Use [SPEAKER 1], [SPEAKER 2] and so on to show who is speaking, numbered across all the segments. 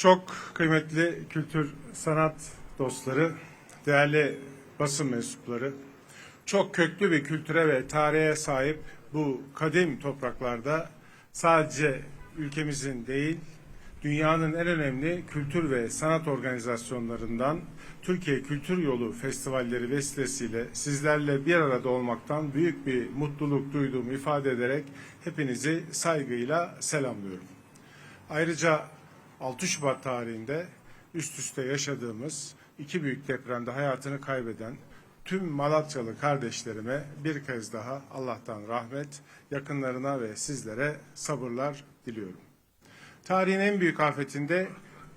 [SPEAKER 1] Çok kıymetli kültür sanat dostları, değerli basın mensupları, çok köklü bir kültüre ve tarihe sahip bu kadim topraklarda sadece ülkemizin değil, dünyanın en önemli kültür ve sanat organizasyonlarından Türkiye Kültür Yolu Festivalleri vesilesiyle sizlerle bir arada olmaktan büyük bir mutluluk duyduğumu ifade ederek hepinizi saygıyla selamlıyorum. Ayrıca 6 Şubat tarihinde üst üste yaşadığımız iki büyük depremde hayatını kaybeden tüm Malatyalı kardeşlerime bir kez daha Allah'tan rahmet, yakınlarına ve sizlere sabırlar diliyorum. Tarihin en büyük afetinde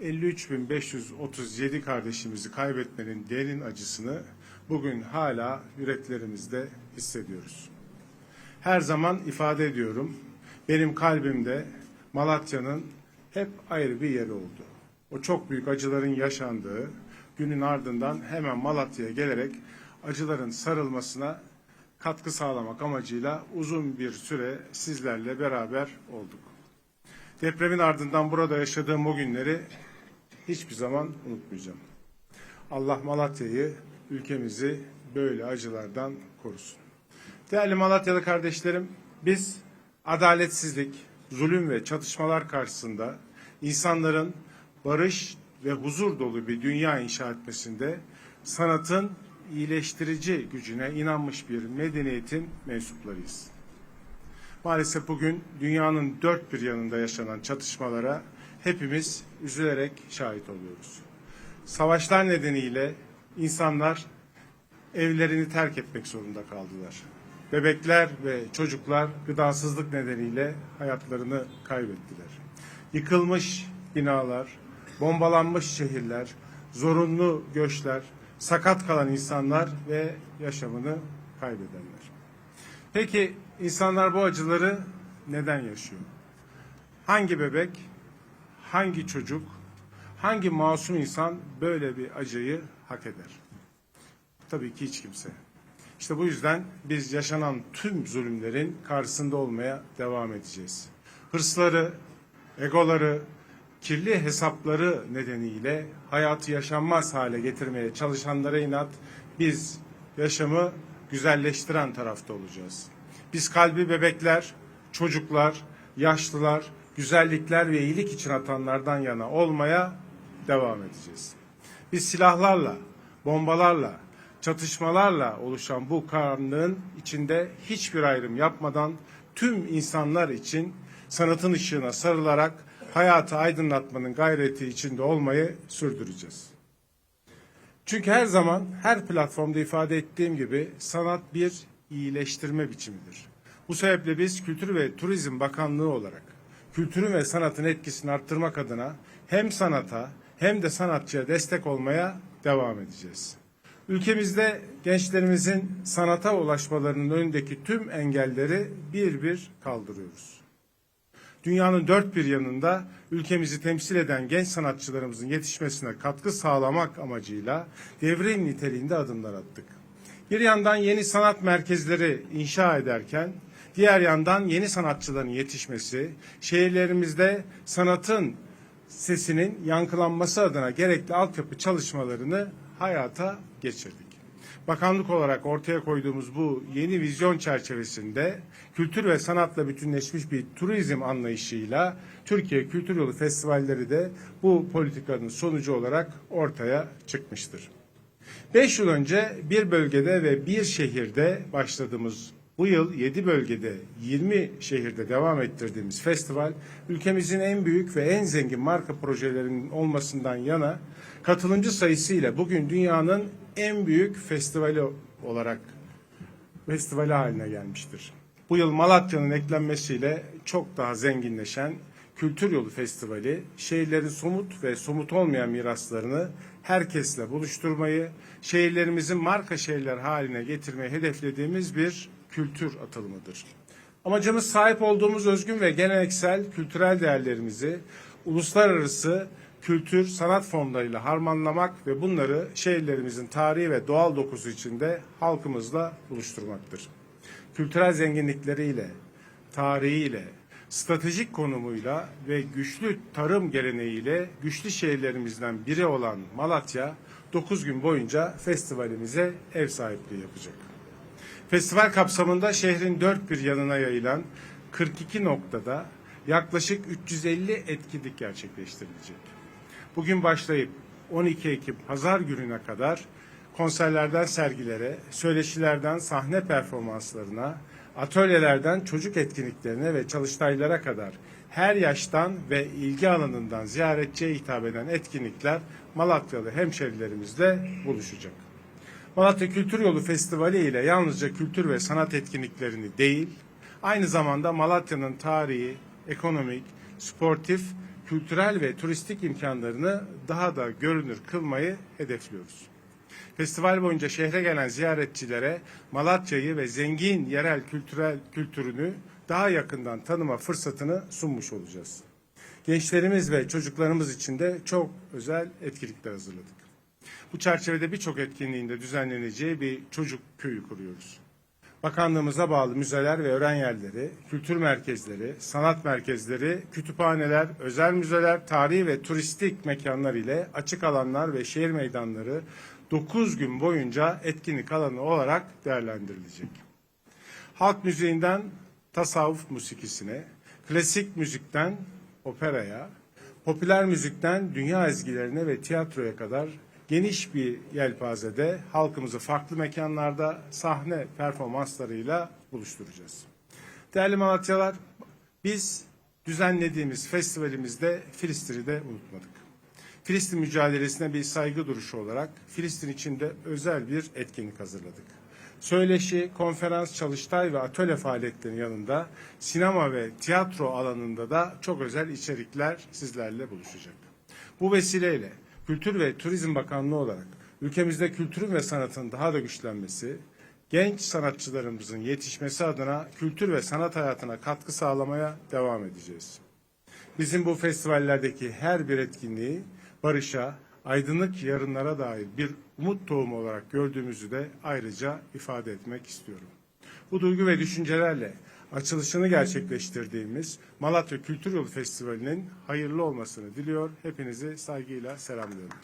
[SPEAKER 1] 53.537 kardeşimizi kaybetmenin derin acısını bugün hala yüreklerimizde hissediyoruz. Her zaman ifade ediyorum, benim kalbimde Malatya'nın hep ayrı bir yeri oldu. O çok büyük acıların yaşandığı günün ardından hemen Malatya'ya gelerek acıların sarılmasına katkı sağlamak amacıyla uzun bir süre sizlerle beraber olduk. Depremin ardından burada yaşadığım o günleri hiçbir zaman unutmayacağım. Allah Malatya'yı, ülkemizi böyle acılardan korusun. Değerli Malatyalı kardeşlerim, biz adaletsizlik, zulüm ve çatışmalar karşısında insanların barış ve huzur dolu bir dünya inşa etmesinde sanatın iyileştirici gücüne inanmış bir medeniyetin mensuplarıyız. Maalesef bugün dünyanın dört bir yanında yaşanan çatışmalara hepimiz üzülerek şahit oluyoruz. Savaşlar nedeniyle insanlar evlerini terk etmek zorunda kaldılar. Bebekler ve çocuklar gıdasızlık nedeniyle hayatlarını kaybettiler. Yıkılmış binalar, bombalanmış şehirler, zorunlu göçler, sakat kalan insanlar ve yaşamını kaybedenler. Peki insanlar bu acıları neden yaşıyor? Hangi bebek, hangi çocuk, hangi masum insan böyle bir acıyı hak eder? Tabii ki hiç kimse. İşte bu yüzden biz yaşanan tüm zulümlerin karşısında olmaya devam edeceğiz. Hırsları, egoları, kirli hesapları nedeniyle hayatı yaşanmaz hale getirmeye çalışanlara inat biz yaşamı güzelleştiren tarafta olacağız. Biz kalbi bebekler, çocuklar, yaşlılar, güzellikler ve iyilik için atanlardan yana olmaya devam edeceğiz. Biz silahlarla, bombalarla, çatışmalarla oluşan bu karanlığın içinde hiçbir ayrım yapmadan tüm insanlar için sanatın ışığına sarılarak hayatı aydınlatmanın gayreti içinde olmayı sürdüreceğiz. Çünkü her zaman her platformda ifade ettiğim gibi sanat bir iyileştirme biçimidir. Bu sebeple biz Kültür ve Turizm Bakanlığı olarak kültürün ve sanatın etkisini arttırmak adına hem sanata hem de sanatçıya destek olmaya devam edeceğiz. Ülkemizde gençlerimizin sanata ulaşmalarının önündeki tüm engelleri bir bir kaldırıyoruz. Dünyanın dört bir yanında ülkemizi temsil eden genç sanatçılarımızın yetişmesine katkı sağlamak amacıyla devrim niteliğinde adımlar attık. Bir yandan yeni sanat merkezleri inşa ederken diğer yandan yeni sanatçıların yetişmesi, şehirlerimizde sanatın sesinin yankılanması adına gerekli altyapı çalışmalarını hayata geçirdik. Bakanlık olarak ortaya koyduğumuz bu yeni vizyon çerçevesinde kültür ve sanatla bütünleşmiş bir turizm anlayışıyla Türkiye Kültür Yolu Festivalleri de bu politikanın sonucu olarak ortaya çıkmıştır. Beş yıl önce bir bölgede ve bir şehirde başladığımız bu yıl 7 bölgede 20 şehirde devam ettirdiğimiz festival ülkemizin en büyük ve en zengin marka projelerinin olmasından yana katılımcı sayısıyla bugün dünyanın en büyük festivali olarak festivali haline gelmiştir. Bu yıl Malatya'nın eklenmesiyle çok daha zenginleşen Kültür Yolu Festivali şehirlerin somut ve somut olmayan miraslarını herkesle buluşturmayı, şehirlerimizin marka şehirler haline getirmeyi hedeflediğimiz bir kültür atılımıdır. Amacımız sahip olduğumuz özgün ve geleneksel kültürel değerlerimizi uluslararası kültür, sanat fonlarıyla harmanlamak ve bunları şehirlerimizin tarihi ve doğal dokusu içinde halkımızla buluşturmaktır. Kültürel zenginlikleriyle, tarihiyle, stratejik konumuyla ve güçlü tarım geleneğiyle güçlü şehirlerimizden biri olan Malatya 9 gün boyunca festivalimize ev sahipliği yapacak. Festival kapsamında şehrin dört bir yanına yayılan 42 noktada yaklaşık 350 etkinlik gerçekleştirilecek. Bugün başlayıp 12 Ekim pazar gününe kadar konserlerden sergilere, söyleşilerden sahne performanslarına, atölyelerden çocuk etkinliklerine ve çalıştaylara kadar her yaştan ve ilgi alanından ziyaretçiye hitap eden etkinlikler Malatyalı hemşerilerimizle buluşacak. Malatya Kültür Yolu Festivali ile yalnızca kültür ve sanat etkinliklerini değil, aynı zamanda Malatya'nın tarihi, ekonomik, sportif, kültürel ve turistik imkanlarını daha da görünür kılmayı hedefliyoruz. Festival boyunca şehre gelen ziyaretçilere Malatya'yı ve zengin yerel kültürel kültürünü daha yakından tanıma fırsatını sunmuş olacağız. Gençlerimiz ve çocuklarımız için de çok özel etkinlikler hazırladık. Bu çerçevede birçok etkinliğinde düzenleneceği bir çocuk köyü kuruyoruz. Bakanlığımıza bağlı müzeler ve öğren yerleri, kültür merkezleri, sanat merkezleri, kütüphaneler, özel müzeler, tarihi ve turistik mekanlar ile açık alanlar ve şehir meydanları 9 gün boyunca etkinlik alanı olarak değerlendirilecek. Halk müziğinden tasavvuf musikisine, klasik müzikten operaya, popüler müzikten dünya ezgilerine ve tiyatroya kadar geniş bir yelpazede halkımızı farklı mekanlarda sahne performanslarıyla buluşturacağız. Değerli Malatyalar, biz düzenlediğimiz festivalimizde Filistin'i de unutmadık. Filistin mücadelesine bir saygı duruşu olarak Filistin için de özel bir etkinlik hazırladık. Söyleşi, konferans, çalıştay ve atölye faaliyetlerinin yanında sinema ve tiyatro alanında da çok özel içerikler sizlerle buluşacak. Bu vesileyle Kültür ve Turizm Bakanlığı olarak ülkemizde kültürün ve sanatın daha da güçlenmesi, genç sanatçılarımızın yetişmesi adına kültür ve sanat hayatına katkı sağlamaya devam edeceğiz. Bizim bu festivallerdeki her bir etkinliği barışa, aydınlık yarınlara dair bir umut tohumu olarak gördüğümüzü de ayrıca ifade etmek istiyorum. Bu duygu ve düşüncelerle açılışını gerçekleştirdiğimiz Malatya Kültür Yolu Festivali'nin hayırlı olmasını diliyor. Hepinizi saygıyla selamlıyorum.